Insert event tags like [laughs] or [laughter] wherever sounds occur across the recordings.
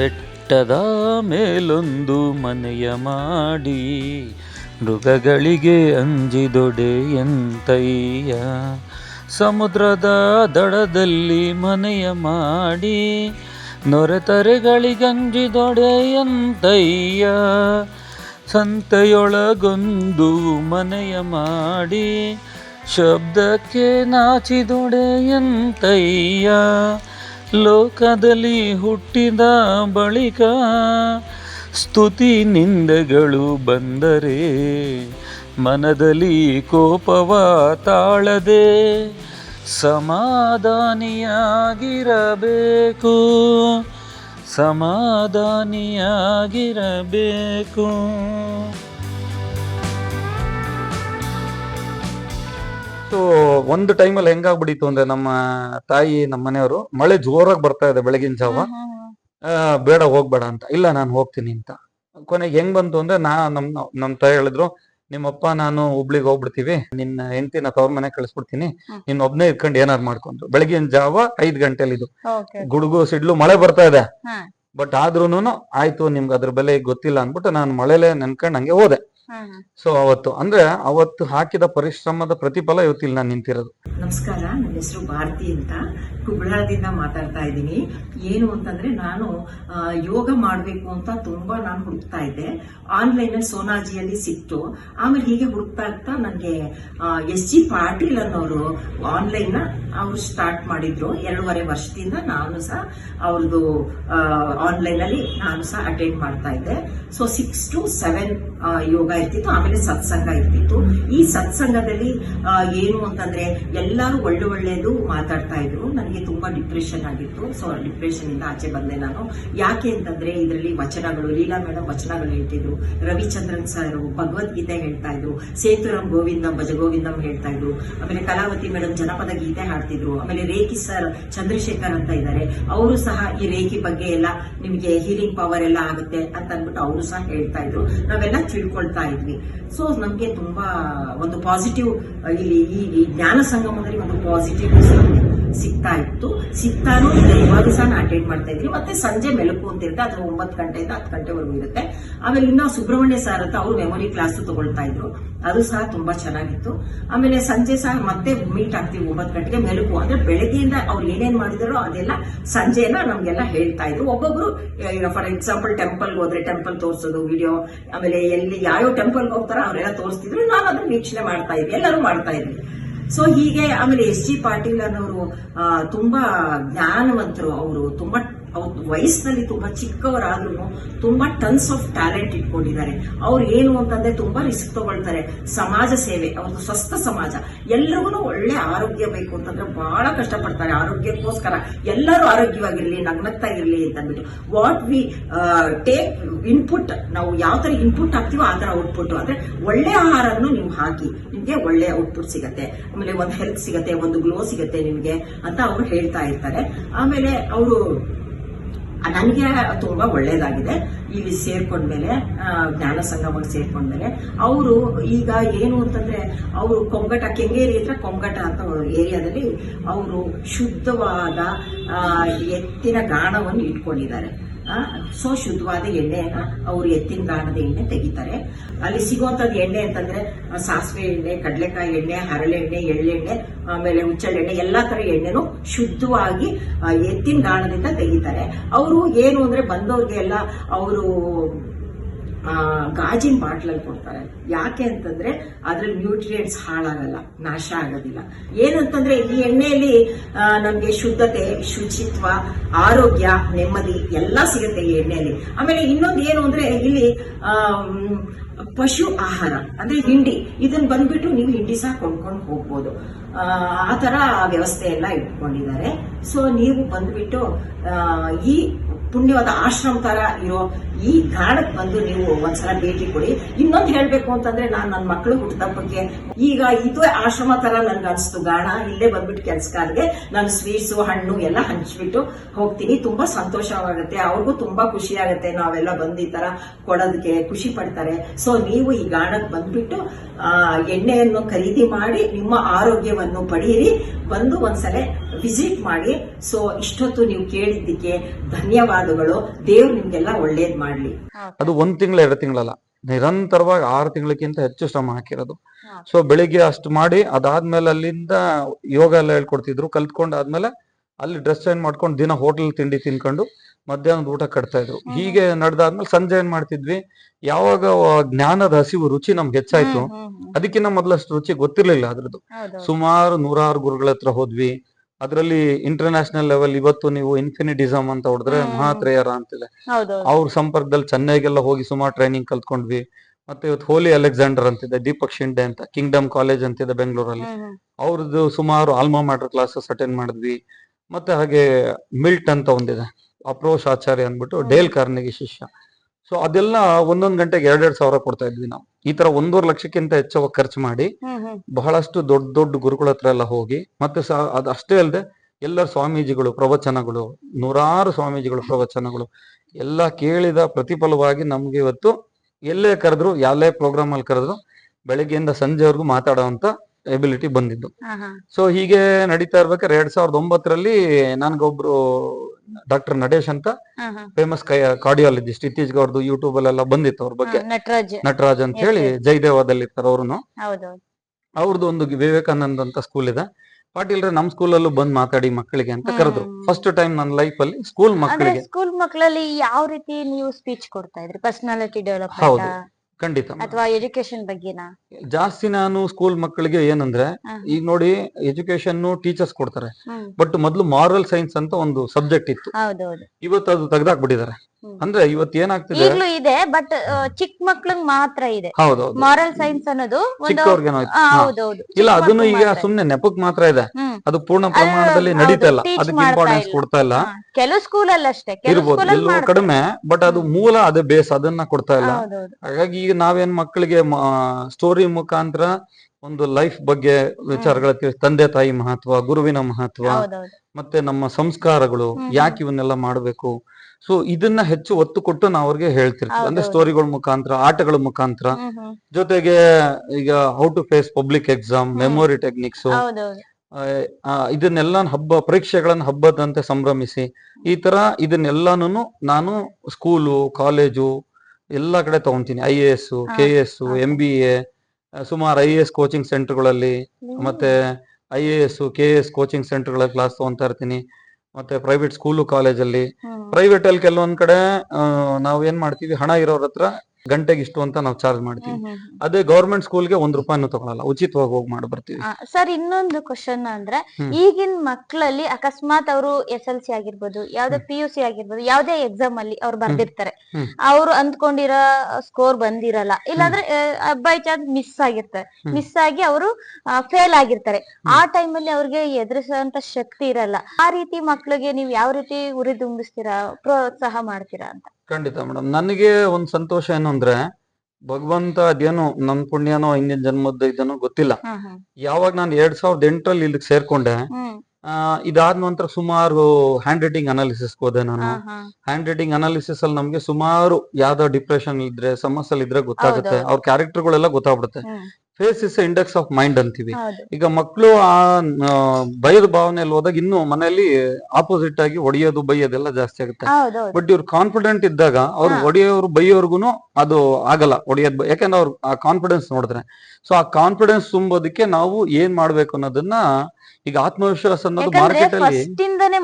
ಬೆಟ್ಟದ ಮೇಲೊಂದು ಮನೆಯ ಮಾಡಿ, ಮೃಗಗಳಿಗೆ ಅಂಜಿದೊಡೆ ಎಂತಯ್ಯ. ಸಮುದ್ರದ ದಡದಲ್ಲಿ ಮನೆಯ ಮಾಡಿ ನೊರೆತರೆಗಳಿಗಂಜಿದೊಡೆ ಎಂತಯ್ಯ. ಸಂತೆಯೊಳಗೊಂದು ಮನೆಯ ಮಾಡಿ, ಶಬ್ದಕ್ಕೆ ನಾಚಿದೊಡೆ ಎಂತಯ್ಯ. ಲೋಕದಲ್ಲಿ ಹುಟ್ಟಿದ ಬಳಿಕ ಸ್ತುತಿ ನಿಂದೆಗಳು ಬಂದರೆ ಮನದಲ್ಲಿ ಕೋಪವ ತಾಳದೆ ಸಮಾಧಾನಿಯಾಗಿರಬೇಕು ಸಮಾಧಾನಿಯಾಗಿರಬೇಕು. ಸೊ ಒಂದು ಟೈಮಲ್ಲಿ ಹೆಂಗಾಗ್ಬಿಟ್ಟಿತ್ತು ಅಂದ್ರೆ ನಮ್ಮ ತಾಯಿ ನಮ್ಮ ಮನೆಯವರು ಮಳೆ ಜೋರಾಗಿ ಬರ್ತಾ ಇದೆ ಬೆಳಗಿನ ಜಾವ. ಆ, ಬೇಡ ಹೋಗ್ಬೇಡ ಅಂತ. ಇಲ್ಲ ನಾನು ಹೋಗ್ತೀನಿ ಅಂತ. ಕೊನೆಗೆ ಹೆಂಗ್ ಬಂತು ಅಂದ್ರೆ ನಾ ನಮ್ ನಮ್ ತಾಯಿ ಹೇಳಿದ್ರು ನಿಮ್ಮಪ್ಪ ನಾನು ಹುಬ್ಳಿಗೆ ಹೋಗ್ಬಿಡ್ತೀವಿ. ನಿನ್ನ ಹೆಂಡತಿನ ತವ್ರ ಮನೆ ಕಳಿಸ್ಬಿಡ್ತೀನಿ. ನಿನ್ ನಿನ್ನ ಒಬ್ನೇ ಇಟ್ಕೊಂಡು ಏನಾರು ಮಾಡ್ಕೊಂಡ್ರು ಬೆಳಗಿನ ಜಾವ ಐದ್ ಗಂಟೆಲಿ ಇದು. ಗುಡುಗು ಸಿಡ್ಲು ಮಳೆ ಬರ್ತಾ ಇದೆ. ಬಟ್ ಆದ್ರೂನು ಆಯ್ತು ನಿಮ್ಗೆ ಅದ್ರ ಬೆಲೆ ಗೊತ್ತಿಲ್ಲ ಅನ್ಬಿಟ್ಟು ನಾನು ಮಳೆಲೆ ನೆನ್ಕೊಂಡ್ ಹಂಗೆ ಹೋದೆ. ಸೊ ಅವತ್ತು ಅಂದ್ರೆ ಅವತ್ತು ಹಾಕಿದ ಪರಿಶ್ರಮದ ಪ್ರತಿಫಲ ಇವತ್ತಿಲ್ಲ ನಾನು ನಿಂತಿರೋದು. ನಮಸ್ಕಾರ ನನ್ನ ಹೆಸರು ಭಾರತಿ ಅಂತ. ಕುಬ್ಳಾದಿಂದ ಮಾತಾಡ್ತಾ ಇದ್ದೀನಿ. ಏನು ಅಂತಂದ್ರೆ ನಾನು ಯೋಗ ಮಾಡಬೇಕು ಅಂತ ತುಂಬಾ ನಾನು ಹುಡುಕ್ತಾ ಇದ್ದೆ. ಆನ್ಲೈನ್ ಅಲ್ಲಿ ಸೋನಾಜಿಯಲ್ಲಿ ಸಿಕ್ತು. ಆಮೇಲೆ ಹೀಗೆ ಹುಡುಕ್ತಾ ಇರ್ತಾ ನನಗೆ ಎಸ್ ಜಿ ಪಾಟೀಲ್ ಅನ್ನೋರು ಆನ್ಲೈನ್ ಅವ್ರು ಸ್ಟಾರ್ಟ್ ಮಾಡಿದ್ರು. ಎರಡೂವರೆ ವರ್ಷದಿಂದ ನಾನು ಸಹ ಅವ್ರದ್ದು ಆನ್ಲೈನ್ ಅಲ್ಲಿ ನಾನು ಸಹ ಅಟೆಂಡ್ ಮಾಡ್ತಾ ಇದ್ದೆ. ಸೊ ಸಿಕ್ಸ್ ಟು ಸೆವೆನ್ ಯೋಗ ಇರ್ತಿತ್ತು, ಆಮೇಲೆ ಸತ್ಸಂಗ ಇರ್ತಿತ್ತು. ಈ ಸತ್ಸಂಗದಲ್ಲಿ ಏನು ಅಂತಂದ್ರೆ ಎಲ್ಲರೂ ಒಳ್ಳೆ ಒಳ್ಳೆಯದು ಮಾತಾಡ್ತಾ ಇದ್ರು. ನನಗೆ ತುಂಬಾ ಡಿಪ್ರೆಷನ್ ಆಗಿತ್ತು. ಸೊ ಡಿಪ್ರೆಷನ್ ಇಂದ ಆಚೆ ಬಂದೆ ನಾನು. ಯಾಕೆ ಅಂತಂದ್ರೆ ಇದರಲ್ಲಿ ವಚನಗಳು, ಲೀಲಾ ಮೇಡಮ್ ವಚನಗಳು ಹೇಳ್ತಿದ್ರು. ರವಿಚಂದ್ರನ್ ಸರ್, ಭಗವದ್ಗೀತೆ ಹೇಳ್ತಾ ಇದ್ರು. ಸೇತುರಾಮ್ ಗೋವಿಂದಂ, ಭಜಗೋವಿಂದಂ ಹೇಳ್ತಾ ಇದ್ರು. ಆಮೇಲೆ ಕಲಾವತಿ ಮೇಡಮ್ ಜನಪದ ಗೀತೆ ಹಾಡ್ತಿದ್ರು. ಆಮೇಲೆ ರೇಖಿ ಸರ್, ಚಂದ್ರಶೇಖರ್ ಅಂತ ಇದ್ದಾರೆ. ಅವರು ಸಹ ಈ ರೇಖಿ ಬಗ್ಗೆ ಎಲ್ಲ ನಿಮಗೆ ಹೀಲಿಂಗ್ ಪವರ್ ಎಲ್ಲ ಆಗುತ್ತೆ ಅಂತ ಅಂದ್ಬಿಟ್ಟು ಅವರು ಸಹ ಹೇಳ್ತಾ ಇದ್ರು. ನಾವೆಲ್ಲ ತಿಳ್ಕೊಳ್ತಾ ಇದ್ವಿ. ಸೊ ನಮ್ಗೆ ತುಂಬಾ ಒಂದು ಪಾಸಿಟಿವ್ ಇಲ್ಲಿ ಈ ಜ್ಞಾನ ಸಂಗಮದಲ್ಲಿ ಒಂದು ಪಾಸಿಟಿವ್ ಸಿಗ್ತಾ ಇತ್ತು. ಸಿಗ್ತಾನು ಇದೆ ಇವಾಗ ಸಹ ಅಟೆಂಡ್ ಮಾಡ್ತಾ ಇದ್ವಿ. ಮತ್ತೆ ಸಂಜೆ ಮೆಲುಕು ಅಂತ ಇರುತ್ತೆ. ಅದ್ರ ಒಂಬತ್ತು ಗಂಟೆಯಿಂದ ಹತ್ತು ಗಂಟೆವರೆಗೂ ಇರುತ್ತೆ. ಆಮೇಲೆ ಇನ್ನ ಸುಬ್ರಹ್ಮಣ್ಯ ಸರ್ ಅಂತ ಅವರು ಮೆಮೊರಿ ಕ್ಲಾಸ್ ತಗೊಳ್ತಾ ಇದ್ರು. ಅದು ಸಹ ತುಂಬಾ ಚೆನ್ನಾಗಿತ್ತು. ಆಮೇಲೆ ಸಂಜೆ ಸಹ ಮತ್ತೆ ಮೀಟ್ ಆಗ್ತೀವಿ ಒಂಬತ್ತು ಗಂಟೆಗೆ ಮೆಲುಕು. ಅಂದ್ರೆ ಬೆಳಗ್ಗೆಯಿಂದ ಅವ್ರು ಏನೇನ್ ಮಾಡಿದಾರೋ ಅದೆಲ್ಲ ಸಂಜೆನ ನಮ್ಗೆಲ್ಲ ಹೇಳ್ತಾ ಇದ್ರು. ಒಬ್ಬೊಬ್ರು ಫಾರ್ ಎಕ್ಸಾಂಪಲ್ ಟೆಂಪಲ್ ಹೋದ್ರೆ ಟೆಂಪಲ್ ತೋರಿಸೋದು ವಿಡಿಯೋ ಆಮೇಲೆ ಎಲ್ಲಿ ಯಾವ್ಯಾವ ಟೆಂಪಲ್ ಹೋಗ್ತಾರೋ ಅವರೆಲ್ಲ ತೋರಿಸ್ತಿದ್ರು. ನಾನು ಅದನ್ನ ವೀಕ್ಷಣೆ ಮಾಡ್ತಾ ಇದ್ವಿ. ಎಲ್ಲರೂ ಮಾಡ್ತಾ ಇದ್ವಿ. ಸೊ ಹೀಗೆ ಆಮೇಲೆ ಎಸ್ ಜಿ ಪಾಟೀಲ್ ಅನ್ನೋರು ತುಂಬಾ ಜ್ಞಾನವಂತರು. ಅವರು ತುಂಬಾ ಅವ್ರ ವಯಸ್ಸಿನಲ್ಲಿ ತುಂಬಾ ಚಿಕ್ಕವರಾದ್ರೂ ತುಂಬಾ ಟನ್ಸ್ ಆಫ್ ಟ್ಯಾಲೆಂಟ್ ಇಟ್ಕೊಂಡಿದ್ದಾರೆ. ಅವ್ರು ಏನು ಅಂತಂದ್ರೆ ತುಂಬಾ ರಿಸ್ಕ್ ತಗೊಳ್ತಾರೆ. ಸಮಾಜ ಸೇವೆ, ಅವ್ರದ್ದು ಸ್ವಸ್ಥ ಸಮಾಜ. ಎಲ್ರಿಗೂ ಒಳ್ಳೆ ಆರೋಗ್ಯ ಬೇಕು ಅಂತಂದ್ರೆ ಬಹಳ ಕಷ್ಟಪಡ್ತಾರೆ. ಆರೋಗ್ಯಕ್ಕೋಸ್ಕರ ಎಲ್ಲರೂ ಆರೋಗ್ಯವಾಗಿರಲಿ ನಗ್ನಗ್ತಾ ಇರಲಿ ಅಂತ ವಾಟ್ ವಿ ಟೇಕ್ ಇನ್ಪುಟ್ ನಾವು ಯಾವ ತರ ಇನ್ಪುಟ್ ಹಾಕ್ತೀವೋ ಆ ತರ ಔಟ್ಪುಟ್ ಅಂದ್ರೆ ಒಳ್ಳೆ ಆಹಾರವನ್ನು ನೀವು ಹಾಕಿ, ನಿಮಗೆ ಒಳ್ಳೆ ಔಟ್ಪುಟ್ ಸಿಗತ್ತೆ. ಆಮೇಲೆ ಒಂದು ಹೆಲ್ತ್ ಸಿಗತ್ತೆ, ಒಂದು ಗ್ಲೋ ಸಿಗತ್ತೆ ನಿಮಗೆ ಅಂತ ಅವ್ರು ಹೇಳ್ತಾ ಇರ್ತಾರೆ. ಆಮೇಲೆ ಅವರು ನನಗೆ ತುಂಬ ಒಳ್ಳೇದಾಗಿದೆ. ಇಲ್ಲಿ ಸೇರ್ಕೊಂಡ್ಮೇಲೆ ಜ್ಞಾನ ಸಂಗಮಕ್ಕೆ ಸೇರ್ಕೊಂಡ್ಮೇಲೆ. ಅವರು ಈಗ ಏನು ಅಂತಂದ್ರೆ, ಅವರು ಕೊಂಗಟ, ಕೆಂಗೇರಿ ಹತ್ರ ಕೊಂಗಟ ಅಂತ ಏರಿಯಾದಲ್ಲಿ ಅವರು ಶುದ್ಧವಾದ ಎತ್ತಿನ ಗಾಣವನ್ನು ಇಟ್ಕೊಂಡಿದ್ದಾರೆ. ಸೊ ಶುದ್ಧವಾದ ಎಣ್ಣೆಯನ್ನ ಅವರು ಎತ್ತಿನ ಗಾಣದ ಎಣ್ಣೆ ತೆಗಿತಾರೆ. ಅಲ್ಲಿ ಸಿಗುವಂತದ್ದು ಎಣ್ಣೆ ಅಂತಂದ್ರೆ ಸಾಸಿವೆ ಎಣ್ಣೆ, ಕಡಲೆಕಾಯಿ ಎಣ್ಣೆ ಹರಳೆಣ್ಣೆ ಎಳ್ಳೆಣ್ಣೆ ಆಮೇಲೆ ಹುಚ್ಚಳೆಣ್ಣೆ ಎಲ್ಲಾ ತರ ಎಣ್ಣೆನು ಶುದ್ಧವಾಗಿ ಎತ್ತಿನ ಗಾಣದಿಂದ ತೆಗಿತಾರೆ. ಅವರು ಏನು ಅಂದ್ರೆ ಬಂದವ್ರಿಗೆ ಎಲ್ಲ ಅವರು ಗಾಜಿನ ಬಾಟ್ಲಲ್ಲಿ ಕೊಡ್ತಾರೆ. ಯಾಕೆ ಅಂತಂದ್ರೆ ಅದ್ರಲ್ಲಿ ನ್ಯೂಟ್ರಿಯೆಂಟ್ಸ್ ಹಾಳಾಗಲ್ಲ, ನಾಶ ಆಗೋದಿಲ್ಲ. ಏನಂತಂದ್ರೆ ಈ ಎಣ್ಣೆಯಲ್ಲಿ ನಮಗೆ ಶುದ್ಧತೆ, ಶುಚಿತ್ವ, ಆರೋಗ್ಯ, ನೆಮ್ಮದಿ ಎಲ್ಲ ಸಿಗುತ್ತೆ ಈ ಎಣ್ಣೆಯಲ್ಲಿ. ಆಮೇಲೆ ಇನ್ನೊಂದು ಏನು ಅಂದ್ರೆ ಇಲ್ಲಿ ಪಶು ಆಹಾರ, ಅಂದ್ರೆ ಹಿಂಡಿ ಇದನ್ನ ಬಂದ್ಬಿಟ್ಟು ನೀವು ಹಿಂಡಿ ಸಹ ಕೊಂಡ್ಕೊಂಡು ಹೋಗ್ಬೋದು. ಆ ತರ ವ್ಯವಸ್ಥೆ ಎಲ್ಲ ಇಟ್ಕೊಂಡಿದ್ದಾರೆ. ಸೊ ನೀವು ಬಂದ್ಬಿಟ್ಟು ಈ ಪುಣ್ಯವಾದ ಆಶ್ರಮ ತರ ಇರೋ ಈ ಗಾಣಕ್ಕೆ ಬಂದು ನೀವು ಒಂದ್ಸಲ ಭೇಟಿ ಕೊಡಿ. ಇನ್ನೊಂದು ಹೇಳ್ಬೇಕು ಅಂತಂದ್ರೆ ನಾನು ನನ್ನ ಮಕ್ಕಳು ಬಗ್ಗೆ ಈಗ ಇದು ಆಶ್ರಮ ತರ ನನ್ಗೆ ಅನಿಸ್ತು. ಗಾಣ, ಇಲ್ಲೇ ಬಂದ್ಬಿಟ್ಟು ಕಾಲಿಗೆ ನಾನು ಸ್ವೀಟ್ಸು, ಹಣ್ಣು ಎಲ್ಲ ಹಂಚ್ಬಿಟ್ಟು ಹೋಗ್ತೀನಿ. ತುಂಬಾ ಸಂತೋಷವಾಗುತ್ತೆ. ಅವ್ರಿಗೂ ತುಂಬಾ ಖುಷಿ ಆಗುತ್ತೆ ನಾವೆಲ್ಲ ಬಂದು ಈ ತರ ಕೊಡೋದಕ್ಕೆ, ಖುಷಿ ಪಡ್ತಾರೆ. ಸೊ ನೀವು ಈ ಗಾಣಕ್ಕೆ ಬಂದ್ಬಿಟ್ಟು ಎಣ್ಣೆಯನ್ನು ಖರೀದಿ ಮಾಡಿ ನಿಮ್ಮ ಆರೋಗ್ಯವನ್ನು ಪಡೀರಿ. ಬಂದು ಒಂದ್ಸಲ ವಿಸಿಟ್ ಮಾಡಿ ಸೊ ಇಷ್ಟೊತ್ತು ನೀವು ಕೇಳಿದ್ದಕ್ಕೆ ಧನ್ಯವಾದಗಳು. ದೇವ್ರು ನಿಮ್ಗೆಲ್ಲ ಒಳ್ಳೇದ್ ಮಾಡ್ಲಿ. ಅದು ಒಂದ್ ತಿಂಗಳ ಎರಡು ತಿಂಗಳಲ್ಲ. ನಿರಂತರವಾಗಿ ಆರು ತಿಂಗಳಕ್ಕಿಂತ ಹೆಚ್ಚು ಶ್ರಮ ಹಾಕಿರೋದು. ಸೊ ಬೆಳಿಗ್ಗೆ ಅಷ್ಟು ಮಾಡಿ ಅದಾದ್ಮೇಲೆ ಅಲ್ಲಿಂದ ಯೋಗ ಎಲ್ಲ ಹೇಳ್ಕೊಡ್ತಿದ್ರು. ಕಲ್ತ್ಕೊಂಡ್ ಆದ್ಮೇಲೆ ಅಲ್ಲಿ ಡ್ರೆಸ್ ಚೇಂಜ್ ಮಾಡ್ಕೊಂಡು ದಿನ ಹೋಟೆಲ್ ತಿಂಡಿ ತಿನ್ಕೊಂಡು ಮಧ್ಯಾಹ್ನದ ಊಟ ಕಟ್ತಾ ಇದ್ರು. ಹೀಗೆ ನಡೆದಾದ್ಮೇಲೆ ಸಂಜೆ ಏನ್ ಮಾಡ್ತಿದ್ವಿ? ಯಾವಾಗ ಜ್ಞಾನದ ಹಸಿವು ರುಚಿ ನಮ್ಗೆ ಹೆಚ್ಚಾಯ್ತು. ಅದಕ್ಕಿಂತ ಮೊದಲಷ್ಟು ರುಚಿ ಗೊತ್ತಿರ್ಲಿಲ್ಲ ಅದ್ರದ್ದು. ಸುಮಾರು ನೂರಾರು ಗುರುಗಳ ಹತ್ರ ಹೋದ್ವಿ. ಅದರಲ್ಲಿ ಇಂಟರ್ನ್ಯಾಷನಲ್ ಲೆವೆಲ್ ಇವತ್ತು ನೀವು ಇನ್ಫಿನಿಟಿಸಮ್ ಅಂತ ಹೊಡೆದ್ರೆ. ಮಹಾತ್ರೇಯರ ಅಂತಿದೆ ಹೌದೌದು. ಅವ್ರ ಸಂಪರ್ಕದಲ್ಲಿ ಚೆನ್ನೈಗೆಲ್ಲ ಹೋಗಿ ಸುಮಾರು ಟ್ರೈನಿಂಗ್ ಕಲ್ತ್ಕೊಂಡ್ವಿ ಮತ್ತೆ ಇವತ್ತು ಹೋಲಿ ಅಲೆಕ್ಸಾಂಡರ್ ಅಂತಿದೆ ದೀಪಕ್ ಶಿಂಡೆ ಅಂತ ಕಿಂಗ್ಡಮ್ ಕಾಲೇಜ್ ಅಂತಿದೆ ಬೆಂಗಳೂರಲ್ಲಿ. ಅವ್ರದ್ದು ಸುಮಾರು ಆಲ್ಮಾ ಮ್ಯಾಟರ್ ಕ್ಲಾಸಸ್ ಅಟೆಂಡ್ ಮಾಡಿದ್ವಿ ಮತ್ತೆ ಹಾಗೆ ಮಿಲ್ಟ್ ಅಂತ ಒಂದಿದೆ ಅಪ್ರೋಶ್ ಆಚಾರ್ಯ ಅಂದ್ಬಿಟ್ಟು. ಡೇಲ್ ಕಾರ್ನಿಗೆ ಶಿಷ್ಯ ಸೊ ಅದೆಲ್ಲ ಒಂದೊಂದ್ ಗಂಟೆಗೆ ಎರಡೆರಡು ಸಾವಿರ ಕೊಡ್ತಾ ಇದ್ವಿ ನಾವು ಈ ತರ ಒಂದೂವರೆ ಲಕ್ಷಕ್ಕಿಂತ ಹೆಚ್ಚು ಖರ್ಚು ಮಾಡಿ. ಬಹಳಷ್ಟು ದೊಡ್ಡ ದೊಡ್ಡ ಗುರುಗಳ ಹತ್ರ ಎಲ್ಲ ಹೋಗಿ ಮತ್ತೆ ಅಷ್ಟೇ ಅಲ್ಲದೆ ಎಲ್ಲ ಸ್ವಾಮೀಜಿಗಳು ಪ್ರವಚನಗಳು ನೂರಾರು ಸ್ವಾಮೀಜಿಗಳು ಪ್ರವಚನಗಳು ಎಲ್ಲ ಕೇಳಿದ ಪ್ರತಿಫಲವಾಗಿ ನಮ್ಗೆ ಇವತ್ತು ಎಲ್ಲೇ ಕರೆದ್ರು ಯಾವ್ದೇ ಪ್ರೋಗ್ರಾಮ್ ಅಲ್ಲಿ ಕರೆದ್ರು ಬೆಳಗ್ಗೆಯಿಂದ ಸಂಜೆವರೆಗೂ ಮಾತಾಡೋಂತ ಎಬಿಲಿಟಿ ಬಂದಿದ್ದು. ಸೊ ಹೀಗೆ ನಡೀತಾ ಇರ್ಬೇಕಾದ್ರೆ ಎರಡ್ ಸಾವಿರದ ಒಂಬತ್ತರಲ್ಲಿ ನನ್ಗೊಬ್ರು ಡಾಕ್ಟರ್ ನಡೇಶ್ ಅಂತ. ಫೇಮಸ್ ಕಾರ್ಡಿಯಾಲಜಿಸ್ಟ್ ಇತ್ತೀಚೆಗೆ ಅವ್ರದ್ದು ಯೂಟ್ಯೂಬ್ ಅಲ್ಲೆಲ್ಲ ಬಂದಿತ್ತು ಅವ್ರ ಬಗ್ಗೆ. ನಟರಾಜ್. ನಟರಾಜ್ ಅಂತ ಹೇಳಿ. ಜಯದೇವದಲ್ಲಿ ಇರ್ತಾರೆ ಅವ್ರುನು. ಹೌದೌದು. ಅವ್ರದ್ದು ಒಂದು ವಿವೇಕಾನಂದ್ ಅಂತ ಸ್ಕೂಲ್ ಇದೆ. ಪಾಟೀಲ್ರೆ ನಮ್ ಸ್ಕೂಲಲ್ಲೂ ಬಂದ್ ಮಾತಾಡಿ ಮಕ್ಕಳಿಗೆ ಅಂತ ಕರೆದ್ರು. ಫಸ್ಟ್ ಟೈಮ್ ನನ್ನ ಲೈಫ್ ಅಲ್ಲಿ ಸ್ಕೂಲ್ ಮಕ್ಕಳಿಗೆ. ಸ್ಕೂಲ್ ಮಕ್ಕಳಲ್ಲಿ ಯಾವ ರೀತಿ ನೀವು ಸ್ಪೀಚ್ ಕೊಡ್ತಾ ಇದ್ರಿ? ಪರ್ಸನಾಲಿಟಿ ಡೆವಲಪ್ ಹೌದು. ಖಂಡಿತ. ಅಥವಾ ಎಜುಕೇಶನ್ ಬಗ್ಗೆನಾ? ಜಾಸ್ತಿ ನಾನು ಸ್ಕೂಲ್ ಮಕ್ಕಳಿಗೆ ಏನಂದ್ರೆ ಈಗ ನೋಡಿ ಎಜುಕೇಶನ್ ಟೀಚರ್ಸ್ ಕೊಡ್ತಾರೆ. ಬಟ್ ಮೊದ್ಲು ಮಾರಲ್ ಸೈನ್ಸ್ ಅಂತ ಒಂದು ಸಬ್ಜೆಕ್ಟ್ ಇತ್ತು. ಇವತ್ತು ಅದು ತೆಗ್ದಾಕ್ಬಿಟ್ಟಿದ್ದಾರೆ. ಅಂದ್ರೆ ಇವತ್ತು ಏನಾಗ್ತಿದೆ? ಈಗ್ಲೂ ಇದೆ ಬಟ್ ಚಿಕ್ಕ ಮಕ್ಳಿಗೆ ಮಾತ್ರ ಇದೆ. ಹೌದು ಮಾರಲ್ ಸೈನ್ಸ್ ಅನ್ನೋದು ಒಂದು ಹೌದೌದು. ಇಲ್ಲ ಅದನ್ನು ಈಗ. ಸುಮ್ನೆ ನೆಪಕ್ ಮಾತ್ರ ಇದೆ. ಅದು ಪೂರ್ಣ ಪ್ರಮಾಣದಲ್ಲಿ ನಡೀತಾ ಇಲ್ಲ. ಅದಕ್ಕೆ ಇಂಪಾರ್ಟೆನ್ಸ್ ಕೊಡ್ತಾ ಇಲ್ಲ. ಕೆಲವು ಸ್ಕೂಲ್ ಅಲ್ಲಿ ಅಷ್ಟೇ ಇರ್ಬೋದು ಎಲ್ಲೋ ಕಡಿಮೆ ಬಟ್ ಅದು ಮೂಲ ಅದೇ ಬೇಸ್ ಅದನ್ನ ಕೊಡ್ತಾ ಇಲ್ಲ. ಹಾಗಾಗಿ ಈಗ ನಾವೇನ್ ಮಕ್ಕಳಿಗೆ ಸ್ಟೋರಿ ಮುಖಾಂತರ ಒಂದು ಲೈಫ್ ಬಗ್ಗೆ ವಿಚಾರಗಳ ತಂದೆ ತಾಯಿ ಮಹತ್ವ ಗುರುವಿನ ಮಹತ್ವ ಮತ್ತೆ ನಮ್ಮ ಸಂಸ್ಕಾರಗಳು. ಯಾಕೆ ಇವನ್ನೆಲ್ಲ ಮಾಡಬೇಕು? ಸೊ ಇದನ್ನ ಹೆಚ್ಚು ಒತ್ತು ಕೊಟ್ಟು ನಾವು ಅವ್ರಿಗೆ ಹೇಳ್ತಿರ್ತೀವಿ. ಅಂದ್ರೆ ಸ್ಟೋರಿಗಳ ಮುಖಾಂತರ ಆಟಗಳ ಮುಖಾಂತರ. ಜೊತೆಗೆ ಈಗ how to face public exam memory techniques ಇದನ್ನೆಲ್ಲ ಹಬ್ಬ ಪರೀಕ್ಷೆಗಳನ್ನ ಹಬ್ಬದಂತೆ ಸಂಭ್ರಮಿಸಿ. ಈ ತರ ಇದನ್ನೆಲ್ಲಾನು ನಾನು ಸ್ಕೂಲು ಕಾಲೇಜು ಎಲ್ಲಾ ಕಡೆ ತಗೊಂತೀನಿ. I A S K S M B A ಸುಮಾರು ಐ ಎ ಎಸ್ ಕೋಚಿಂಗ್ ಸೆಂಟರ್ಗಳಲ್ಲಿ ಮತ್ತೆ I A S K S coaching ಸೆಂಟರ್ಗಳಲ್ಲಿ class ತಗೊಂತಾ ಇರ್ತೀನಿ. ಮತ್ತೆ ಪ್ರೈವೇಟ್ ಸ್ಕೂಲು ಕಾಲೇಜಲ್ಲಿ ಅಲ್ಲಿ. ಪ್ರೈವೇಟ್ ಅಲ್ಲಿ ಕೆಲವೊಂದ್ ಕಡೆ ನಾವ್ ಏನ್ ಮಾಡ್ತೀವಿ ಹಣ ಇರೋರ ಹತ್ರ ಗಂಟೆಗೆ ಇಷ್ಟು ಅಂತ ನಾವು ಚಾರ್ಜ್ ಮಾಡ್ತೀವಿ. ಅದೇ ಗೌರ್ಮೆಂಟ್ ಸ್ಕೂಲ್ಗೆ ಒಂದ್ ರೂಪಾಯಿನೂ ತಗೊಳಲ್ಲ ಉಚಿತವಾಗಿ ಹೋಗಿ ಮಾಡಿ ಬರ್ತೀವಿ ಸರ್ ಇನ್ನೊಂದು ಕ್ವಶನ್ ಅಂದ್ರೆ. ಈಗಿನ ಮಕ್ಕಳಲ್ಲಿ ಅಕಸ್ಮಾತ್ ಅವರು ಎಸ್ ಎಲ್ ಸಿ ಆಗಿರ್ಬೋದು ಯಾವ್ದೇ ಪಿ ಯು ಸಿ ಆಗಿರ್ಬೋದು ಯಾವ್ದೇ ಎಕ್ಸಾಮ್ ಅಲ್ಲಿ ಅವ್ರು ಬರ್ದಿರ್ತಾರೆ. ಅವ್ರು ಅಂದ್ಕೊಂಡಿರೋ ಸ್ಕೋರ್ ಬಂದಿರಲ್ಲ ಇಲ್ಲಾಂದ್ರೆ ಬೈ ಚಾನ್ಸ್ ಮಿಸ್ ಆಗಿರ್ತಾರೆ. ಮಿಸ್ ಆಗಿ ಅವರು ಫೇಲ್ ಆಗಿರ್ತಾರೆ. ಆ ಟೈಮ್ ಅಲ್ಲಿ ಅವ್ರಿಗೆ ಎದುರಿಸುವಂತ ಶಕ್ತಿ ಇರಲ್ಲ. ಆ ರೀತಿ ಮಕ್ಳಿಗೆ ನೀವು ಯಾವ ರೀತಿ ಉರಿದುಂಬಿಸ್ತೀರಾ ಪ್ರೋತ್ಸಾಹ ಮಾಡ್ತೀರಾ ಅಂತ? ಖಂಡಿತ ಮೇಡಮ್ ನನಗೆ ಒಂದ್ ಸಂತೋಷ ಏನು ಅಂದ್ರೆ ಭಗವಂತ ಅದೇನು ನನ್ ಪುಣ್ಯನೋ ಹಿಂದಿನ ಜನ್ಮದ ಇದನ್ನು ಗೊತ್ತಿಲ್ಲ. ಯಾವಾಗ ನಾನು ಎರಡ್ ಸಾವಿರದ ಎಂಟರಲ್ಲಿ ಇಲ್ಲಿಗೆ ಸೇರ್ಕೊಂಡೆ ಆ, ಇದಾದ ನಂತರ ಸುಮಾರು ಹ್ಯಾಂಡ್ ರೈಟಿಂಗ್ ಅನಾಲಿಸಿಸ್ ಹೋದೆ ನಾನು. ಹ್ಯಾಂಡ್ ರೈಟಿಂಗ್ ಅನಾಲಿಸಿಸ್ ಅಲ್ಲಿ ನಮ್ಗೆ ಸುಮಾರು ಯಾವ್ದೋ ಡಿಪ್ರೆಷನ್ ಇದ್ರೆ ಸಮಸ್ಯೆ ಇದ್ರೆ ಗೊತ್ತಾಗುತ್ತೆ. ಅವ್ರ ಕ್ಯಾರೆಕ್ಟರ್ಗಳೆಲ್ಲ ಗೊತ್ತಾಗ್ಬಿಡುತ್ತೆ. Face is index of mind ಅಂತೀವಿ. ಹೌದು. ಈಗ ಮಕ್ಕಳು ಆ ಭಯದ ಭಾವನೆಯಲ್ಲಿ ಹೋದಾಗ ಇನ್ನು ಮನೆಯಲ್ಲಿ ಆಪೋಸಿಟ್ ಆಗಿ ಹೊಡೆಯೋದು ಬೈಯೋದೆಲ್ಲ ಜಾಸ್ತಿ ಆಗುತ್ತೆ. ಹೌದೌದು. ಬಟ್ ಇವ್ರು ಕಾನ್ಫಿಡೆಂಟ್ ಇದ್ದಾಗ ಅವ್ರು. ಹೊಡೆಯೋರು ಬೈಯೋರ್ಗುನು ಅದು ಆಗಲ್ಲ. ಹೊಡೆಯೋದ್ ಯಾಕಂದ್ರೆ ಅವ್ರು ಆ ಕಾನ್ಫಿಡೆನ್ಸ್ ನೋಡಿದ್ರೆ. ಸೊ ಆ ಕಾನ್ಫಿಡೆನ್ಸ್ ತುಂಬೋದಕ್ಕೆ ನಾವು ಏನ್ ಮಾಡ್ಬೇಕು ಅನ್ನೋದನ್ನ ಈಗ ಆತ್ಮವಿಶ್ವಾಸ ಅನ್ನೋದು ಯಾಕಂದ್ರೆ ಮಾರ್ಕೆಟ್ ಅಲ್ಲಿ ಫಸ್ಟ್ ಇಂದಾನೆ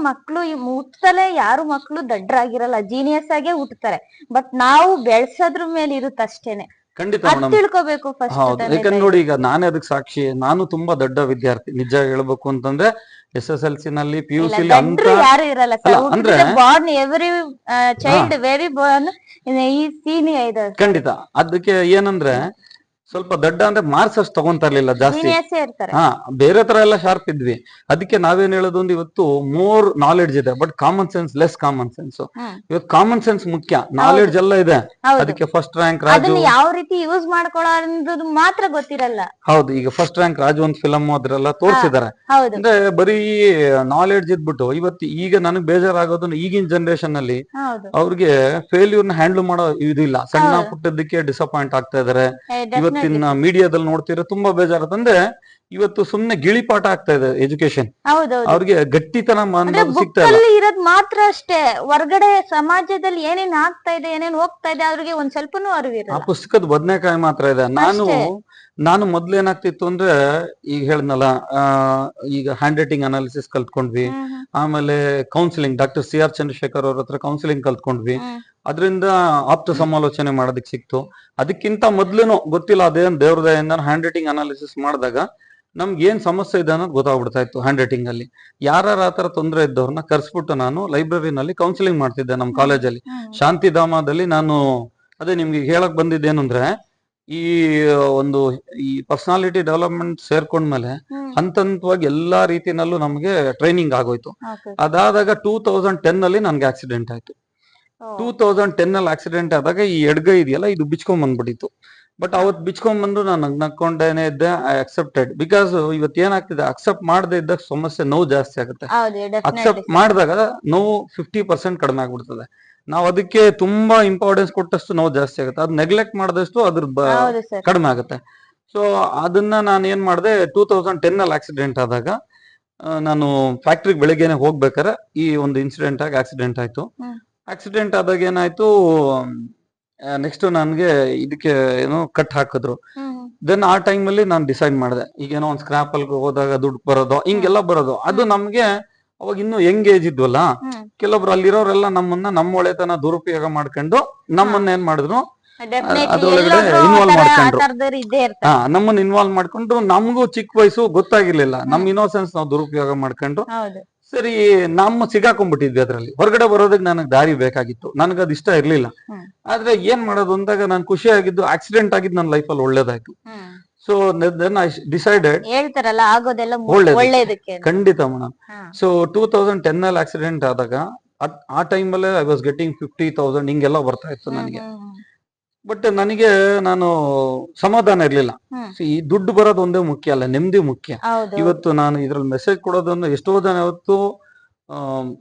ಈ ಹುಟ್ಟದಲ್ಲೇ ಯಾರು ಮಕ್ಳು ದಡ್ಡರಾಗಿರಲ್ಲ ಜೀನಿಯಸ್ ಆಗೇ ಹುಟ್ಟುತ್ತಾರೆ ಬಟ್ ನಾವು ಬೆಳ್ಸೋದ್ರ ಮೇಲೆ ಇರುತ್ತೆ ಅಷ್ಟೇನೆ ಖಂಡಿತ ತಿಳ್ಕೊಬೇಕು ಹೌದು. ಯಾಕಂದ್ರೆ ನೋಡಿ ಈಗ ನಾನೇ ಅದಕ್ಕೆ ಸಾಕ್ಷಿ ನಾನು ತುಂಬಾ ದೊಡ್ಡ ವಿದ್ಯಾರ್ಥಿ ನಿಜ ಹೇಳ್ಬೇಕು ಅಂತಂದ್ರೆ ಎಸ್ ಎಸ್ ಎಲ್ ಸಿ ನಲ್ಲಿ ಪಿ ಯು ಸಿ ಅಂತ ಯಾರು ಇರಲ್ಲ ಅಲ್ಲ, ಅಂದ್ರೆ- born every child very born ಈ ಖಂಡಿತ. ಅದಕ್ಕೆ ಏನಂದ್ರೆ ಸ್ವಲ್ಪ ದಡ್ಡ ಅಂದ್ರೆ ಮಾರ್ಕ್ಸ್ ಅಷ್ಟು ತಗೊಂತಾ ಇರ್ಲಿಲ್ಲ ಜಾಸ್ತಿ. ಇರ್ತಾರೆ ಹಾ ಬೇರೆ ತರ ಎಲ್ಲ ಶಾರ್ಪ್ ಇದ್ವಿ. ಅದಕ್ಕೆ ನಾವೇನ್ ಹೇಳೋದು ಒಂದು ಇವತ್ತು ಮೋರ್ ನಾಲೆಡ್ಜ್ ಇದೆ but common sense less common sense hmm. ಇವತ್ತು ಕಾಮನ್ ಸೆನ್ಸ್ ಮುಖ್ಯ. ನಾಲೆಡ್ಜ್ ಎಲ್ಲ ಇದೆ. ಹೌದು. ಅದಕ್ಕೆ ಫಸ್ಟ್ ರ್ಯಾಂಕ್ ರಾಜು. ಅದನ್ನ ಯಾವ ರೀತಿ ಯೂಸ್ ಮಾಡ್ಕೊಳ್ಳೋದು ಮಾತ್ರ ಗೊತ್ತಿರಲ್ಲ. ಹೌದು ಈಗ ಫಸ್ಟ್ ರ್ಯಾಂಕ್ ರಾಜು ಒಂದು ಫಿಲಮ್ ಅದ್ರೆಲ್ಲ ತೋರಿಸಿದಾರೆ. ಹೌದು. ಅಂದ್ರೆ ಬರೀ ನಾಲೆಡ್ಜ್ ಇದ್ಬಿಟ್ಟು ಇವತ್ತು ಈಗ ನನಗ್ ಬೇಜಾರಾಗೋದು ಈಗಿನ ಜನರೇಷನ್ ಅಲ್ಲಿ ಹೌದು. ಅವ್ರಿಗೆ ಫೇಲ್ಯೂರ್ನ ಹ್ಯಾಂಡಲ್ ಮಾಡೋ ಇದಿಲ್ಲ. ಸಣ್ಣ. ಪುಟ್ಟದಕ್ಕೆ ಡಿಸಪಾಯಿಂಟ್ ಆಗ್ತಾ ಇದಾರೆ. ಇವತ್ತು ಇವತ್ತಿನ ಮೀಡಿಯಾದಲ್ಲಿ ನೋಡ್ತಿರೋ ತುಂಬಾ ಬೇಜಾರದಂದ್ರೆ ಇವತ್ತು ಸುಮ್ನೆ ಗಿಳಿಪಾಠ ಆಗ್ತಾ ಇದೆ ಎಜುಕೇಶನ್ ಅವ್ರಿಗೆ ಗಟ್ಟಿತನ ಇರೋದ್ ಮಾತ್ರ ಅಷ್ಟೇ. ಹೊರಗಡೆ ಸಮಾಜದಲ್ಲಿ ಏನೇನ್ ಆಗ್ತಾ ಇದೆ ಏನೇನ್ ಹೋಗ್ತಾ ಇದೆ ಅವ್ರಿಗೆ ಒಂದ್ ಸ್ವಲ್ಪನೂ ಆ ಅರಿವಿರಲ್ಲ ಪುಸ್ತಕದ ಬದನೆಕಾಯಿ ಮಾತ್ರ ಇದೆ. ನಾನು ನಾನು ಮೊದ್ಲೇನಾಗ್ತಿತ್ತು ಅಂದ್ರೆ ಈಗ ಹೇಳ್ದಲ್ಲ ಆ, ಈಗ ಹ್ಯಾಂಡ್ ರೈಟಿಂಗ್ ಅನಾಲಿಸಿಸ್ ಕಲ್ತ್ಕೊಂಡ್ವಿ ಆಮೇಲೆ counselling doctor C R Chandrashekhar ಅವ್ರ ಹತ್ರ ಕೌನ್ಸಿಲಿಂಗ್ ಕಲ್ತ್ಕೊಂಡ್ವಿ. ಅದರಿಂದ ಆಪ್ತ ಸಮಾಲೋಚನೆ ಮಾಡೋದಕ್ಕೆ ಸಿಕ್ತು. ಅದಕ್ಕಿಂತ ಮೊದ್ಲೇನು ಗೊತ್ತಿಲ್ಲ ಅದೇನ್ ದೇವ್ರ ದಯಿಂದ ಹ್ಯಾಂಡ್ ರೈಟಿಂಗ್ ಅನಾಲಿಸಿಸ್ ಮಾಡಿದಾಗ ನಮ್ಗೆ ಏನ್ ಸಮಸ್ಯೆ ಇದೆ ಅನ್ನೋದು ಗೊತ್ತಾಗ್ಬಿಡ್ತಾ ಇತ್ತು ಹ್ಯಾಂಡ್ ರೈಟಿಂಗ್ ಅಲ್ಲಿ ಯಾರ ಆತರ ತೊಂದರೆ ಇದ್ದವ್ರನ್ನ ಕರ್ಸ್ಬಿಟ್ಟು ನಾನು ಲೈಬ್ರರಿನಲ್ಲಿ ಕೌನ್ಸಿಲಿಂಗ್ ಮಾಡ್ತಿದ್ದೆ ನಮ್ಮ ಕಾಲೇಜಲ್ಲಿ. ಶಾಂತಿಧಾಮದಲ್ಲಿ ನಾನು ಅದೇ ನಿಮ್ಗೆ ಹೇಳಕ್ ಬಂದಿದ್ದೇನು ಅಂದ್ರೆ ಈ ಒಂದು ಈ ಪರ್ಸನಾಲಿಟಿ ಡೆವಲಪ್ಮೆಂಟ್ ಸೇರ್ಕೊಂಡ್ಮೇಲೆ ಮೇಲೆ ಹಂತ ಹಂತವಾಗಿ ಎಲ್ಲಾ ರೀತಿನಲ್ಲೂ ನಮ್ಗೆ ಟ್ರೈನಿಂಗ್ ಆಗೋಯ್ತು. ಅದಾದಾಗ ಟೂ ತೌಸಂಡ್ ಟೆನ್ ಅಲ್ಲಿ ನನ್ಗೆ ಆಕ್ಸಿಡೆಂಟ್ ಆಯ್ತು. ಟೂ ತೌಸಂಡ್ ಟೆನ್ ಅಲ್ಲಿ ಆಕ್ಸಿಡೆಂಟ್ ಆದಾಗ ಈ ಎಡ್ಗೈ ಇದೆಯಲ್ಲ ಇದು ಬಿಚ್ಕೊಂಡ್ ಬಂದ್ಬಿಟ್ಟಿತ್ತು ಬಟ್ ಅವತ್ ಬಿಚ್ಕೊಂಡ್ ಬಂದು ನಾನು ನಕ್ಕೊಂಡೇನೆ ಇದ್ದೆ ಐ ಅಕ್ಸೆಪ್ಟೆಡ್ ಬಿಕಾಸ್ ಇವತ್ತು ಏನಾಗ್ತಿದೆ ಅಕ್ಸೆಪ್ಟ್ ಮಾಡದೇ ಇದ್ದಾಗ ಸಮಸ್ಯೆ ನೋವು ಜಾಸ್ತಿ ಆಗುತ್ತೆ. ಅಕ್ಸೆಪ್ಟ್ ಮಾಡಿದಾಗ ನೋವು ಫಿಫ್ಟಿ ಪರ್ಸೆಂಟ್ ಕಡಿಮೆ ಆಗ್ಬಿಡ್ತದೆ. ನಾವು ಅದಕ್ಕೆ ತುಂಬಾ ಇಂಪಾರ್ಟೆನ್ಸ್ ಕೊಟ್ಟಷ್ಟು ನೋವು ಜಾಸ್ತಿ ಆಗುತ್ತೆ. ಅದ್ ನೆಗ್ಲೆಕ್ಟ್ ಮಾಡಿದಷ್ಟು ಅದ್ರ ಹೌದು ಸರ್. ಕಡಿಮೆ ಆಗುತ್ತೆ. ಸೊ ಅದನ್ನ ನಾನು ಏನ್ ಮಾಡಿದೆ ಟೂ ತೌಸಂಡ್ ಟೆನ್ ಅಲ್ಲಿ ಆಕ್ಸಿಡೆಂಟ್ ಆದಾಗ ಆ, ನಾನು ಫ್ಯಾಕ್ಟ್ರಿಗೆ ಬೆಳಿಗ್ಗೆನೆ ಹೋಗ್ಬೇಕಾರೆ ಈ ಒಂದು ಇನ್ಸಿಡೆಂಟ್ ಆಗಿ ಆಕ್ಸಿಡೆಂಟ್ ಆಯ್ತು. ಹ್ಮ್. ಆಕ್ಸಿಡೆಂಟ್ ಆದಾಗ ಏನಾಯ್ತು ನೆಕ್ಸ್ಟ್ ನನ್ಗೆ ಇದಕ್ಕೆ ಏನೋ ಕಟ್ ಹಾಕಿದ್ರು. ಹ್ಮ್. ದೆನ್ ಆ ಟೈಮ್ ಅಲ್ಲಿ ನಾನು ಡಿಸೈಡ್ ಮಾಡಿದೆ ಈಗ ಏನೋ ಒಂದು ಸ್ಕ್ರಾಪ್ ಅಲ್ಲಿ ಹೋದಾಗ ದುಡ್ಡು ಬರೋದು ಹಿಂಗೆಲ್ಲ ಬರೋದು. ಅದು ನಮ್ಗೆ ಅವಾಗ ಇನ್ನು ಎಂಗೇಜ್ ಏಜ್ ಇದ್ವಲ್ಲ ಕೆಲವೊಬ್ರು ಅಲ್ಲಿರೋರೆಲ್ಲ ನಮ್ಮನ್ನ ನಮ್ಮ ಒಳೆತನ ದುರುಪಯೋಗ ಮಾಡ್ಕೊಂಡು ನಮ್ಮನ್ನ ಏನ್ ಮಾಡಿದ್ರು? ಅದ್ರೊಳಗಡೆ ಇನ್ವಾಲ್ವ್ ಮಾಡ್ಕೊಂಡ್ರು. ನಮ್ಮನ್ನ ಇನ್ವಾಲ್ವ್ ಮಾಡ್ಕೊಂಡು ನಮಗೂ ಚಿಕ್ಕ ವಯಸ್ಸು ಗೊತ್ತಾಗಿರ್ಲಿಲ್ಲ. ನಮ್ ಇನ್ನೋಸೆನ್ಸ್ ನಾವು ದುರುಪಯೋಗ ಮಾಡ್ಕೊಂಡು ಹೌದು. ಸರಿ ನಮ್ಮ ಸಿಗಾಕೊಂಡ್ಬಿಟ್ಟಿದ್ವಿ ಅದ್ರಲ್ಲಿ. ಹೊರಗಡೆ ಬರೋದಕ್ಕೆ ನನಗೆ ದಾರಿ ಬೇಕಾಗಿತ್ತು. ನನಗೆ ಅದು ಇಷ್ಟ ಇರ್ಲಿಲ್ಲ. ಆದ್ರೆ ಏನ್ ಮಾಡೋದು? ಅಂದಾಗ ನಾನು ಖುಷಿ ಆಗಿದ್ದು ಆಕ್ಸಿಡೆಂಟ್ ಆಗಿದ್ದು ನನ್ನ ಲೈಫಲ್ಲಿ ಒಳ್ಳೇದಾಯ್ತು ಸೊ ದೆನ್ ಐ ಡಿಸೈಡೆಡ್ ಹೇಳ್ತಾರಲ್ಲ ಆಗೋದೆಲ್ಲ ಒಳ್ಳೇದಕ್ಕೆ ಖಂಡಿತ madam. So two thousand ten ಅಲ್ಲಿ ಆಕ್ಸಿಡೆಂಟ್ ಆದಾಗ ಆ ಆ ಟೈಮಲ್ಲೇ I was getting fifty thousand ಹಿಂಗೆಲ್ಲ ಬರ್ತಾ ಇತ್ತು ನನಗೆ. ಬಟ್ ನನಗೆ ನಾನು ಸಮಾಧಾನ ಇರ್ಲಿಲ್ಲ. ಈ ದುಡ್ಡು ಬರೋದು ಒಂದೇ ಮುಖ್ಯ ಅಲ್ಲ ನೆಮ್ಮದಿ ಮುಖ್ಯ. ಇವತ್ತು ನಾನು ಇದ್ರಲ್ಲಿ ಮೆಸೇಜ್ ಕೊಡೋದನ್ನು ಎಷ್ಟೋ ಜನ ಇವತ್ತು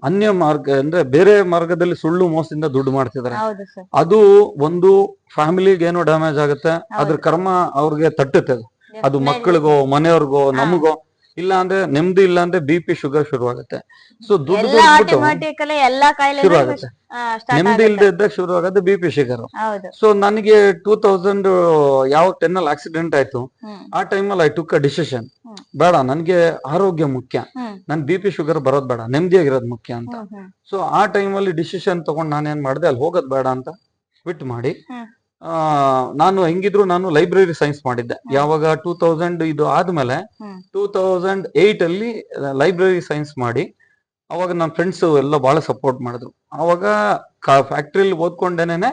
ಅನ್ಯ ಮಾರ್ಗ ಅಂದ್ರೆ ಬೇರೆ ಮಾರ್ಗದಲ್ಲಿ ಸುಳ್ಳು ಮೋಸದಿಂದ ದುಡ್ಡು ಮಾಡ್ತಿದ್ದಾರೆ. ಅದು ಒಂದು ಫ್ಯಾಮಿಲಿಗೆ ಏನೋ ಡ್ಯಾಮೇಜ್ ಆಗುತ್ತೆ. ಅದ್ರ ಕರ್ಮ ಅವ್ರಿಗೆ ತಟ್ಟುತ್ತೆ ಅದು. ಅದು ಮಕ್ಕಳಿಗೋ ಮನೆಯವ್ರಿಗೋ ನಮಗೋ. ಇಲ್ಲ ಅಂದ್ರೆ ನೆಮ್ಮದಿ ಇಲ್ಲ ಅಂದ್ರೆ ಬಿ ಪಿ ಶುಗರ್ ಶುರು ಆಗುತ್ತೆ ಸೊ ದುಡ್ಡು ಎಲ್ಲಾ ಶುರು ಆಗುತ್ತೆ. ನೆಮ್ಮದಿ ಇಲ್ಲದೆ ಇದ್ದಾಗ ಶುರು ಆಗೋದು ಬಿ ಪಿ ಶುಗರ್ ಸೊ ನನಗೆ ಟೂ ತೌಸಂಡ್ ಯಾವ ಟೆನ್ ಅಲ್ಲಿ ಆಕ್ಸಿಡೆಂಟ್ ಆಯ್ತು ಆ ಆ ಟೈಮಲ್ಲಿ ಐ ಟುಕ್ ಅ ಡಿಸಿಷನ್ ಬೇಡ ನನ್ಗೆ ಆರೋಗ್ಯ ಮುಖ್ಯ. ನನ್ ಬಿ ಪಿ ಶುಗರ್ ಬರೋದ್ ಬೇಡ ನೆಮ್ಮದಿಯಾಗಿರೋದು ಮುಖ್ಯ ಅಂತ. ಸೊ ಆ ಟೈಮಲ್ಲಿ ಡಿಸಿಷನ್ ತಗೊಂಡ್ ನಾನೇನ್ ಮಾಡಿದೆ ಅಲ್ಲಿ ಹೋಗೋದ್ ಬೇಡ ಅಂತ ಬಿಟ್ ಮಾಡಿ. ನಾನು ಹೆಂಗಿದ್ರು ನಾನು ಲೈಬ್ರರಿ ಸೈನ್ಸ್ ಮಾಡಿದ್ದೆ. ಯಾವಾಗ ಟೂ ತೌಸಂಡ್ ಇದು ಆದ್ಮೇಲೆ. ಟೂ ತೌಸಂಡ್ ಏಟ್ ಅಲ್ಲಿ ಲೈಬ್ರರಿ ಸೈನ್ಸ್ ಮಾಡಿ ಅವಾಗ ನನ್ನ ಫ್ರೆಂಡ್ಸ್ ಎಲ್ಲ ಬಹಳ ಸಪೋರ್ಟ್ ಮಾಡಿದ್ರು. ಅವಾಗ ಫ್ಯಾಕ್ಟ್ರಿಲಿ ಓದ್ಕೊಂಡೇನೆ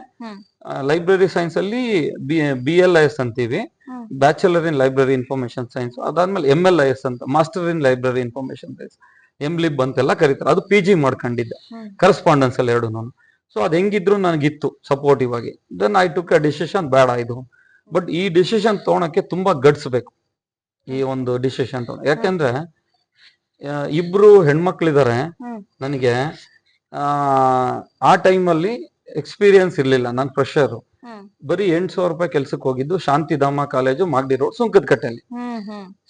ಲೈಬ್ರರಿ ಸೈನ್ಸ್ ಅಲ್ಲಿ ಬಿ ಎಲ್ ಐ ಎಸ್ ಅಂತೀವಿ. Bachelor in library information science ಅದಾದ್ಮೇಲೆ ಎಂ ಎಲ್ ಐ ಎಸ್ ಅಂತ master in library information science MLib ಅಂತೆಲ್ಲ ಕರೀತಾರೆ. ಅದು ಪಿ ಜಿ ಮಾಡ್ಕೊಂಡಿದ್ದೆ. ಕರೆಸ್ಪಾಂಡೆನ್ಸ್ ಅಲ್ಲಿ ಎರಡು ನಾನು ಸೊ ಅದ್ ಹೆಂಗಿದ್ರು ನನಗಿತ್ತು ಸಪೋರ್ಟಿವ್ ಆಗಿ. Then I took a decision ಬೇಡ ಇದು. ಬಟ್ ಈ ಡಿಸಿಷನ್ ತಗೊಳಕ್ಕೆ ತುಂಬಾ ಗಡ್ಸ್ಬೇಕು. ಈ ಒಂದು ಡಿಸಿಷನ್ ತಗೊಂಡು ಯಾಕೆಂದ್ರೆ ಇಬ್ರು ಹೆಣ್ಮಕ್ಳಿದಾರೆ. ನನಗೆ ಆ ಆ ಟೈಮಲ್ಲಿ ಎಕ್ಸ್ಪೀರಿಯನ್ಸ್ ಇರ್ಲಿಲ್ಲ ನಾನು ಫ್ರೆಶರ್ ಬರೀ ಎಂಟ್ ಸಾವಿರ ರೂಪಾಯಿ ಕೆಲ್ಸಕ್ಕೆ ಹೋಗಿದ್ದು ಶಾಂತಿಧಾಮ ಕಾಲೇಜು ಮಾಗಡಿ ರೋಡ್ ಸುಂಕದ ಕಟ್ಟೆಯಲ್ಲಿ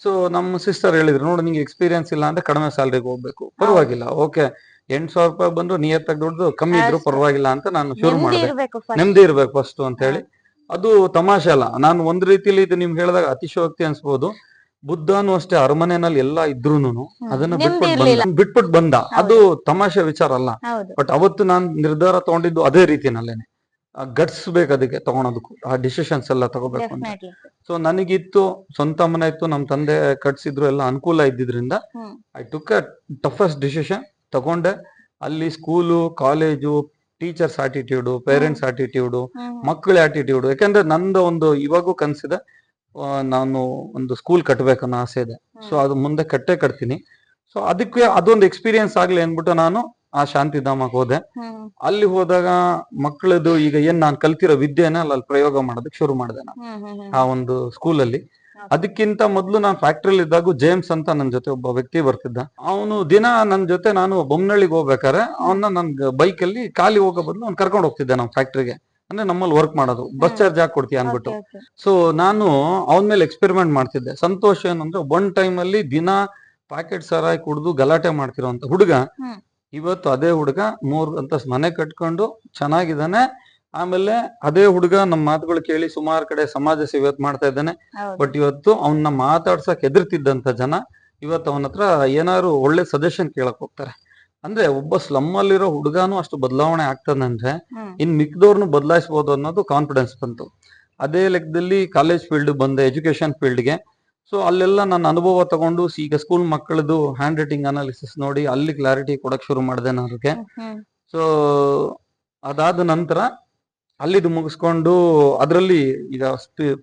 ಸೊ ನಮ್ಮ ಸಿಸ್ಟರ್ ಹೇಳಿದ್ರು ನೋಡು ನಿಂಗೆ ಎಕ್ಸ್ಪೀರಿಯನ್ಸ್ ಇಲ್ಲ ಅಂದ್ರೆ ಕಡಿಮೆ ಸ್ಯಾಲ್ರಿಗೆ ಹೋಗ್ಬೇಕು. ಪರವಾಗಿಲ್ಲ ಓಕೆ ಎಂಟು ಸಾವಿರ ರೂಪಾಯಿ ಬಂದು ನಿಯತ್ತಾಗಿ ದುಡ್ದು ಕಮ್ಮಿ ಇದ್ರು ಪರವಾಗಿಲ್ಲ ಅಂತ ನಾನು ಶುರು ಮಾಡಿದೆ. ಇರ್ಬೇಕು first. ನೆಮ್ಮದಿ ಇರ್ಬೇಕು ಫಸ್ಟ್ ಅಂತ ಹೇಳಿ. ಅದು ತಮಾಷೆ ಅಲ್ಲ. ನಾನು ಒಂದ್ ರೀತಿಲಿ ಇದು ನಿಮ್ಗೆ ಹೇಳಿದಾಗ ಅತಿಶಯೋಕ್ತಿ ಅನ್ಸ್ಬೋದು. ಬುದ್ಧನು ಅಷ್ಟೇ ಅರಮನೆನಲ್ಲಿ ಎಲ್ಲಾ ಇದ್ರೂನು ಅದನ್ನ ನೆಮ್ಮದಿ ಬಿಟ್ಬಿಟ್ಟು ಇರ್ಲಿಲ್ಲ. ಬಂದ. ಬಿಟ್ಬಿಟ್ಟು ಬಂದ ಅದು ತಮಾಷೆ ವಿಚಾರ ಅಲ್ಲ. ಹೌದು. ಬಟ್ ಅವತ್ತು ನಾನು ನಿರ್ಧಾರ ತಗೊಂಡಿದ್ದು ಅದೇ ರೀತಿನಲ್ಲೇನೆ. ಗಟ್ಸ್ ಬೇಕು ಅದಕ್ಕೆ ತಗೊಳೋದಕ್ಕೂ. ಆ ಡಿಸಿಷನ್ಸ್ ಎಲ್ಲ ತಗೋಬೇಕು ಅಂತ. ಡೆಫಿನೆಟ್ಲಿ ಸೊ ನನಗಿತ್ತು ಸ್ವಂತ ಮನೆ ಇತ್ತು ನಮ್ ತಂದೆ ಕಟ್ಸಿದ್ರು ಎಲ್ಲ ಅನುಕೂಲ ಇದ್ದಿದ್ರಿಂದ ಹ್ಮ್. I took a toughest decision ತಗೊಂಡೆ ಅಲ್ಲಿ school college teachers attitude parents attitude ಮಕ್ಕಳ ಆಟಿಟ್ಯೂಡು ಯಾಕಂದ್ರೆ ನಂದು ಒಂದು ಇವಾಗೂ ಕನ್ಸಿದೆ ನಾನು ಒಂದು ಸ್ಕೂಲ್ ಕಟ್ಟಬೇಕನ್ನೋ ಆಸೆ ಇದೆ. ಸೊ ಅದು ಮುಂದೆ ಕಟ್ಟೆ ಕಟ್ತೀನಿ. ಸೊ ಅದಕ್ಕೆ ಅದೊಂದು ಎಕ್ಸ್ಪೀರಿಯನ್ಸ್ ಆಗ್ಲಿ ಅಂದ್ಬಿಟ್ಟು ನಾನು ಆ ಶಾಂತಿಧಾಮಕ್ಕೆ ಹೋದೆ. ಅಲ್ಲಿ ಹೋದಾಗ ಮಕ್ಕಳದು ಈಗ ಏನ್ ನಾನು ಕಲ್ತಿರೋ ವಿದ್ಯೆನ ಅಲ್ಲಿ ಪ್ರಯೋಗ ಮಾಡೋದಕ್ಕೆ ಶುರು ಮಾಡಿದೆ ನಾನು. ಆ ಒಂದು ಸ್ಕೂಲಲ್ಲಿ ಅದಕ್ಕಿಂತ ಮೊದಲು ನಾನು ಫ್ಯಾಕ್ಟ್ರಿಲಿ ಇದ್ದಾಗ ಜೇಮ್ಸ್ ಅಂತ ನನ್ನ ಜೊತೆ ಒಬ್ಬ ವ್ಯಕ್ತಿ ಬರ್ತಿದ್ದ. ಅವನು ದಿನ ನನ್ನ ಜೊತೆ ನಾನು ಬೊಮ್ಮನಳ್ಳಿಗೆ ಹೋಗ್ಬೇಕಾದ್ರೆ ಅವನ್ನ ನನ್ ಬೈಕ್ ಅಲ್ಲಿ ಖಾಲಿ ಹೋಗೋ ಬದಲು ಅವ್ನು ಕರ್ಕೊಂಡು ಹೋಗ್ತಿದ್ದೆ ನಮ್ಮ ಫ್ಯಾಕ್ಟ್ರಿಗೆ ಅಂದ್ರೆ ನಮ್ಮಲ್ಲಿ ವರ್ಕ್ ಮಾಡೋದು. ಬಸ್ ಚಾರ್ಜ್ ಹಾಕಿ ಕೊಡ್ತೀಯ ಅನ್ಬಿಟ್ಟು. ಸೊ ನಾನು ಅವನ ಮೇಲೆ ಎಕ್ಸ್ಪೆರಿಮೆಂಟ್ ಮಾಡ್ತಿದ್ದೆ. ಸಂತೋಷ ಏನಂದ್ರೆ ಒನ್ ಟೈಮ್ ಅಲ್ಲಿ ದಿನ ಪ್ಯಾಕೆಟ್ ಸರಾಯಿ ಕುಡಿದು ಗಲಾಟೆ ಮಾಡ್ತಿರೋಂತ ಹುಡುಗ. ಇವತ್ತು ಅದೇ ಹುಡುಗ ಮೂರ್ ಅಂತ ಮನೆ ಕಟ್ಕೊಂಡು ಚೆನ್ನಾಗಿದ್ದಾನೆ. ಆಮೇಲೆ ಅದೇ ಹುಡುಗ ನಮ್ಮ ಮಾತುಗಳು ಕೇಳಿ ಸುಮಾರು ಕಡೆ ಸಮಾಜ ಸೇವೆ ಮಾಡ್ತಾ ಇದ್ದಾನೆ. ಬಟ್ ಇವತ್ತು ಅವನ್ನ ಮಾತಾಡ್ಸಕ್ ಎದುರ್ತಿದ್ದಂತ ಜನ ಇವತ್ತು ಅವನ ಹತ್ರ ಏನಾದ್ರು ಒಳ್ಳೆ ಸಜೆಷನ್ ಕೇಳಕ್ ಹೋಗ್ತಾರೆ. ಅಂದ್ರೆ ಒಬ್ಬ ಸ್ಲಮ್ ಅಲ್ಲಿರೋ ಹುಡುಗಾನು ಅಷ್ಟು ಬದಲಾವಣೆ ಆಗ್ತದಂದ್ರೆ ಇನ್ ಮಿಕ್ದವ್ರನ್ನು ಬದಲಾಯಿಸಬಹುದು ಅನ್ನೋದು ಕಾನ್ಫಿಡೆನ್ಸ್ ಬಂತು. ಅದೇ ಲೆಕ್ಕದಲ್ಲಿ ಕಾಲೇಜ್ ಫೀಲ್ಡ್ ಬಂದೆ ಎಜುಕೇಶನ್ ಫೀಲ್ಡ್ಗೆ ಸೊ ಅಲ್ಲೆಲ್ಲ ನನ್ನ ಅನುಭವ ತಗೊಂಡು ಈಗ ಸ್ಕೂಲ್ ಮಕ್ಕಳದು ಹ್ಯಾಂಡ್ ರೈಟಿಂಗ್ ಅನಾಲಿಸಿಸ್ ನೋಡಿ ಅಲ್ಲಿ ಕ್ಲಾರಿಟಿ ಕೊಡಕ್ ಶುರು ಮಾಡಿದೆ ನಾನು ಅವ್ರಿಗೆ ಸೊ ಅದಾದ ನಂತರ ಅಲ್ಲಿದು ಮುಗಿಸ್ಕೊಂಡು ಅದರಲ್ಲಿ ಈಗ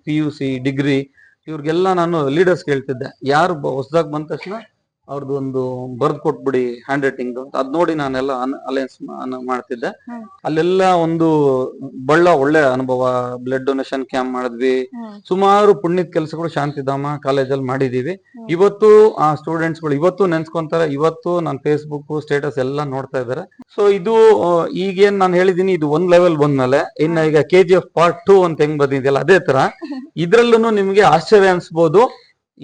ಪಿ ಯು ಸಿ ಡಿಗ್ರಿ ಇವ್ರಿಗೆಲ್ಲ ನಾನು ಲೀಡರ್ಸ್ ಕೇಳ್ತಿದ್ದೆ. ಯಾರು ಹೊಸದಾಗಿ ಬಂದ ತಕ್ಷಣ ಅವ್ರದ್ದು ಒಂದು ಬರ್ದ್ ಕೊಟ್ಬಿಡಿ ಹ್ಯಾಂಡ್ ರೈಟಿಂಗ್ ಅಂತ. ಅದ್ ನೋಡಿ ನಾನೆಲ್ಲ ಅಲಯನ್ಸ್ ಮಾಡ್ತಿದ್ದೆ. ಅಲ್ಲೆಲ್ಲ ಒಂದು ಬಳ್ಳ ಒಳ್ಳೆ ಅನುಭವ. ಬ್ಲಡ್ ಡೊನೇಷನ್ ಕ್ಯಾಂಪ್ ಮಾಡಿದ್ವಿ. ಸುಮಾರು ಪುಣ್ಯದ ಕೆಲಸಗಳು ಶಾಂತಿಧಾಮ ಕಾಲೇಜಲ್ಲಿ ಮಾಡಿದೀವಿ. ಇವತ್ತು ಆ ಸ್ಟೂಡೆಂಟ್ಸ್ಗಳು ಇವತ್ತು ನೆನ್ಸ್ಕೊಂತಾರೆ ಇವತ್ತು ನನ್ನ ಫೇಸ್ಬುಕ್ ಸ್ಟೇಟಸ್ ಎಲ್ಲ ನೋಡ್ತಾ ಇದಾರೆ ಸೊ ಇದು ಈಗೇನ್ ನಾನು ಹೇಳಿದೀನಿ ಇದು ಒಂದ್ ಲೆವೆಲ್ ಬಂದ್ಮೇಲೆ ಇನ್ನ ಈಗ K G F part two ಅಂತ ಹೆಂಗ್ ಬಂದಿದೆಯಲ್ಲ ಅದೇ ತರ. [laughs] ಇದ್ರಲ್ಲೂ ನಿಮ್ಗೆ ಆಶ್ಚರ್ಯ ಅನ್ಸ್ಬೋದು.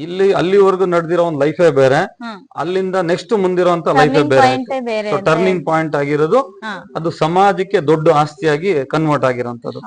ಇಲ್ಲಿ ಅಲ್ಲಿವರೆಗೂ ನಡೆದಿರೋ ಒಂದು ಲೈಫೇ ಬೇರೆ. ಅಲ್ಲಿಂದ ನೆಕ್ಸ್ಟ್ ಮುಂದಿರೋಂತ ಲೈಫೇ ಬೇರೆ ಟರ್ನಿಂಗ್ ಪಾಯಿಂಟ್ ಆಗಿರೋದು ಅದು ಸಮಾಜಕ್ಕೆ ದೊಡ್ಡ ಆಸ್ತಿಯಾಗಿ ಕನ್ವರ್ಟ್ ಆಗಿರೋಂಥದ್ದು.